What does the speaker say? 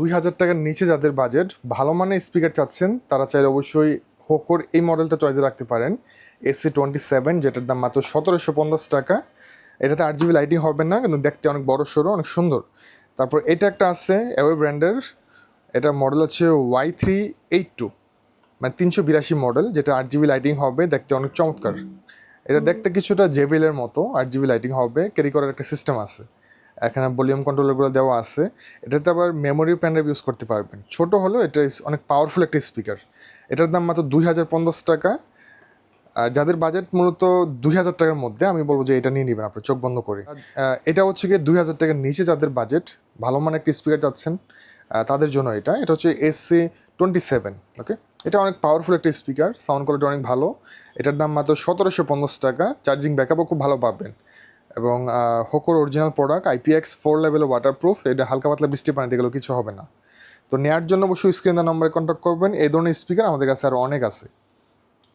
দুই হাজার টাকার নিচে যাদের বাজেট ভালো মানের স্পিকার চাচ্ছেন, তারা চাইলে অবশ্যই হোকোর এই মডেলটা চয়েসে রাখতে পারেন। এসসি টোয়েন্টি সেভেন যেটার দাম মাত্র সতেরোশো পঞ্চাশ টাকা। এটাতে আট জিবি লাইটিং হবে না, কিন্তু দেখতে অনেক বড় সড়ো অনেক সুন্দর। তারপর এটা একটা আছে অ্যাওয়ে ব্র্যান্ডের এটা মডেল হচ্ছে ওয়াই থ্রি এইট টু মানে তিনশো বিরাশি মডেল যেটা আট জিবি লাইটিং হবে, দেখতে অনেক চমৎকার। এটা দেখতে কিছুটা জেবিলের মতো, আট জিবি লাইটিং হবে ক্যারি করার একটা সিস্টেম আছে। এখানে ভলিউম কন্ট্রোলারগুলো দেওয়া আছে। এটাতে আবার মেমোরি প্যান্ড্রাইভ ইউজ করতে পারবেন। ছোট হলেও এটা অনেক পাওয়ারফুল একটা স্পিকার এটার দাম মাত্র দুই হাজার পঞ্চাশ টাকা। আর যাদের বাজেট মূলত দুই হাজার টাকার মধ্যে আমি বলব যে এটা নিয়ে নেবেন আপনার চোখ বন্ধ করে। এটা হচ্ছে গিয়ে দুই হাজার টাকার নিচে যাদের বাজেট ভালো মানের একটা স্পিকার চাচ্ছেন আহ, তাদের জন্য এটা। এটা হচ্ছে এসসি টোয়েন্টি সেভেন ওকে এটা অনেক পাওয়ারফুল একটা স্পিকার সাউন্ড কোয়ালিটি অনেক ভালো। এটার দাম মাত্র সতেরোশো পঞ্চাশ টাকা। চার্জিং ব্যাকআপও খুব ভালো পাবেন। এবং হোকোর original product IPX four level waterproof এটা হালকা পাতলা বৃষ্টি পানিতে গেলেও কিছু হবে না। তো নেওয়ার জন্য অবশ্যই স্ক্রিন নম্বরে কন্ট্যাক্ট করবেন। এই ধরনের স্পিকার আমাদের কাছে আরও অনেক আছে।